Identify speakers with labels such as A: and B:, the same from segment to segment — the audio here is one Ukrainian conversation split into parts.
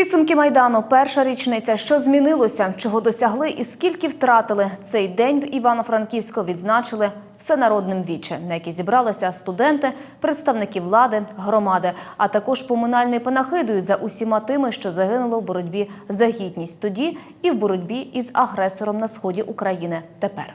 A: Підсумки майдану, перша річниця. Що змінилося, чого досягли і скільки втратили. Цей день в Івано-Франківську відзначили всенародним віче, на який зібралися студенти, представники влади, громади, а також поминальною панахидою за усіма тими, що загинуло в боротьбі за гідність тоді і в боротьбі із агресором на сході України тепер.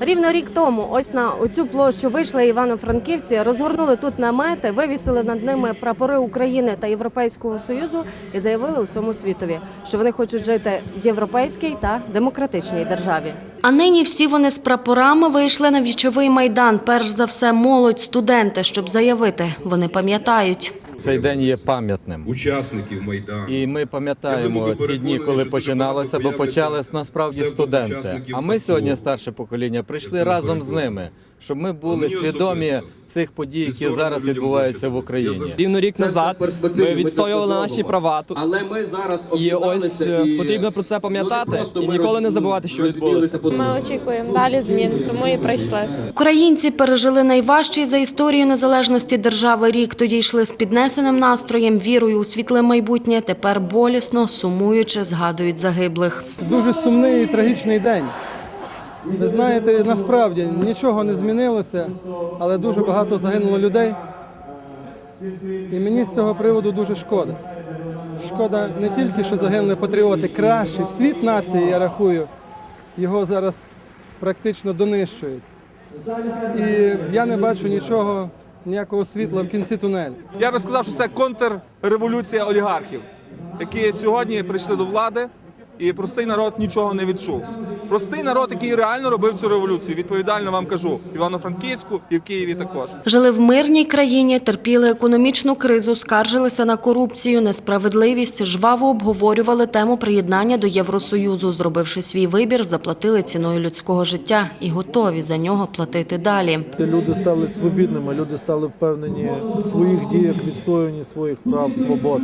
B: Рівно рік тому, ось на оцю площу вийшли івано-франківці, розгорнули тут намети, вивісили над ними прапори України та Європейського союзу і заявили усьому світові, що вони хочуть жити в європейській та демократичній державі. А нині всі вони з прапорами вийшли на вічовий майдан. Перш за все, молодь, студенти, щоб заявити, вони пам'ятають.
C: Цей день є пам'ятним.
D: учасників Майдану.
C: І ми пам'ятаємо ті дні, коли починалося, бо
D: почали
C: почались насправді студенти. А ми сьогодні, старше покоління, прийшли разом з ними, щоб ми були свідомі цих подій, які зараз відбуваються в Україні.
E: Рівно рік назад ми відстоювали наші права тут.
F: Але ми зараз
E: І ось е, потрібно про це пам'ятати і ніколи не забувати, що відбулося.
G: Ми очікуємо далі змін, тому і прийшли.
B: Українці пережили найважчий за історію незалежності держави рік. Тоді йшли з піднесеним настроєм, вірою у світле майбутнє. Тепер болісно, сумуючи, згадують загиблих.
H: дуже сумний і трагічний день. Ви знаєте, насправді нічого не змінилося, але дуже багато загинуло людей. І мені з цього приводу дуже шкода. Шкода не тільки, що загинули патріоти кращі, цвіт нації, я рахую, його зараз практично донищують. І я не бачу нічого, ніякого світла в кінці тунелю.
I: Я би сказав, що це контрреволюція олігархів, які сьогодні прийшли до влади, і простий народ нічого не відчув. Простий народ, який реально робив цю революцію, відповідально вам кажу, в Івано-Франківську і в Києві також.
B: Жили в мирній країні, терпіли економічну кризу, скаржилися на корупцію, несправедливість, жваво обговорювали тему приєднання до Євросоюзу. Зробивши свій вибір, заплатили ціною людського життя і готові за нього платити далі.
J: Люди стали свобідними, люди стали впевнені в своїх діях, відстоюванні своїх прав, свобод.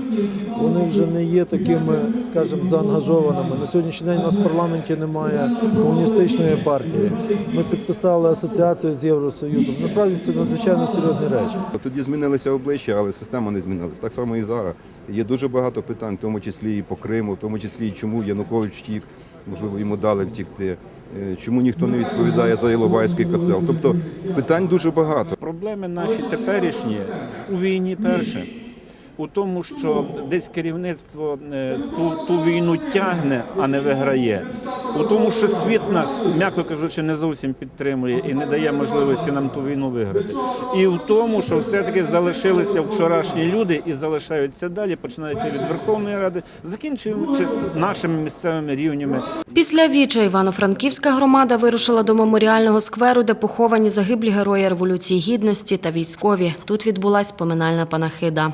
J: Вони вже не є такими, скажімо, заангажованими. На сьогоднішній день у нас в парламенті немає комуністичної партії. Ми підписали асоціацію з Євросоюзом. Насправді це надзвичайно серйозні речі.
D: Тоді змінилися обличчя, але система не змінилася. Так само і зараз. Є дуже багато питань, в тому числі і по Криму, в тому числі і чому Янукович втік, можливо, йому дали втікти. Е, Чому ніхто не відповідає за Іловайський котел? Тобто питань дуже багато.
K: Проблеми наші теперішні у війні перше. У тому, що десь керівництво е, ту, ту війну тягне, а не виграє. У тому, що світ нас, м'яко кажучи, не зовсім підтримує і не дає можливості нам ту війну виграти. І в тому, що все-таки залишилися вчорашні люди і залишаються далі, починаючи від Верховної Ради, закінчуючи нашими місцевими рівнями.
B: Після віча Івано-Франківська громада вирушила до меморіального скверу, де поховані загиблі герої Революції Гідності та військові. Тут відбулась поминальна панахида.